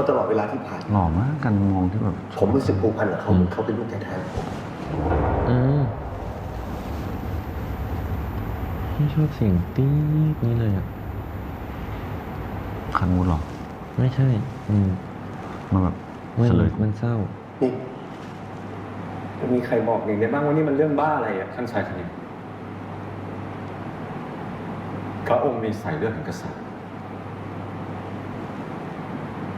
เขาตลอดเวลาที่ผ่านหล่อมากกันมองที่แบบผมรู้สึกผูกพันกับเขาอืมเหมือนเขาเป็นลูกแท้ๆของผมอืมพี่ชอบเสียงตี๊ดนี้เลยอะคันมูดหรอ ไม่ใช่ อืมมันแบบมันเฉลยมันเศร้า นี่จะมีใครบอกหนึ่งได้บ้างว่านี่มันเรื่องบ้าอะไรอะท่านชายคณินพระองค์มีสายเลือดแห่งกษัตริย์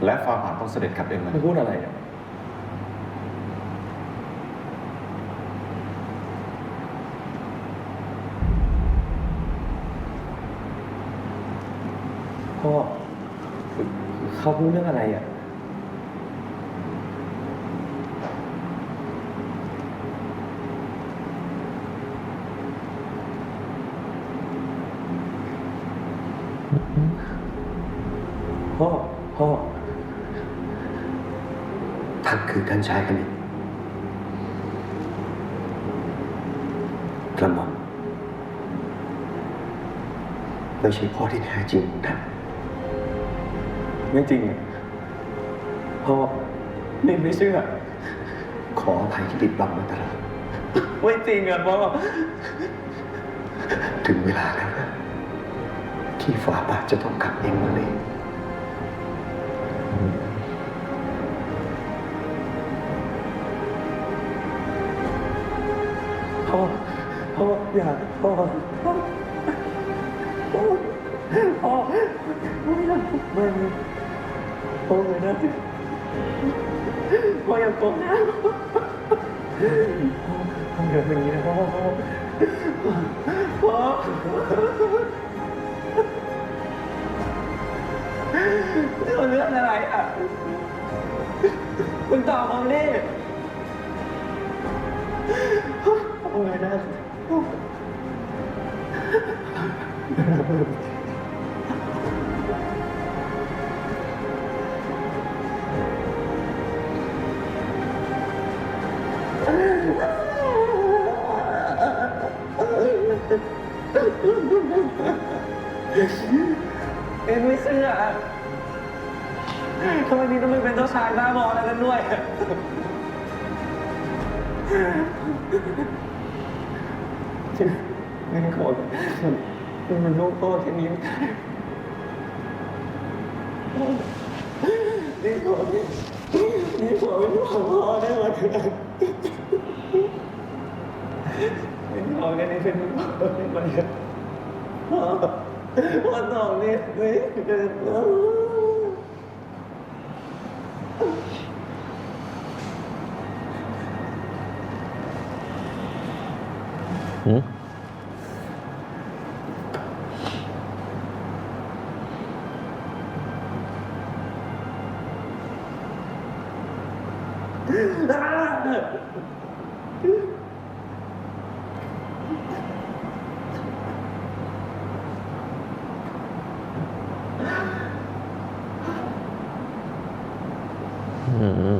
และฟาบาทต้องเสด็จกลับเองมาไม่พูดอะไรอะพ่อเขาพูดเรื่องอะไรอะพ่อพ่อ ท่านคือท่านชายคณิตกระหม่อมไม่ใช่พ่อที่แท้จริงของท่านไม่จริงอะพ่อนี่ไม่เชื่อ ขออภัยที่ปิดบังมาตลอดไม่จริงอะพ่อถึงเวลาแล้วนะที่ฝาบาทจะต้องกลับเองมาเลย อย่าพ่อพ่อพ่อไม่อยากไม่พ่อเลยนะพ่ออย่าโกงนะพ่อพ่ออย่าเป็นอย่างนี้นะพ่อพ่อพ่อเรื่องอะไรอะ คุณตอบผมดิพ่อเลยนะพ่อ เอ็นไม่เชื่อทำไมนี่ต้องเป็นเจ้าชายบ้าบออะไรกันด้วยเงินขอ มันมันลูกพ่อแค่นี้นี่ขอนี่นี่ขอเป็นของพ่อได้ไหมนี่ขอแค่นี้เป็นลูกพ่อได้ไหมพ่อวันสองนี่นี่เดิ นหืมอืม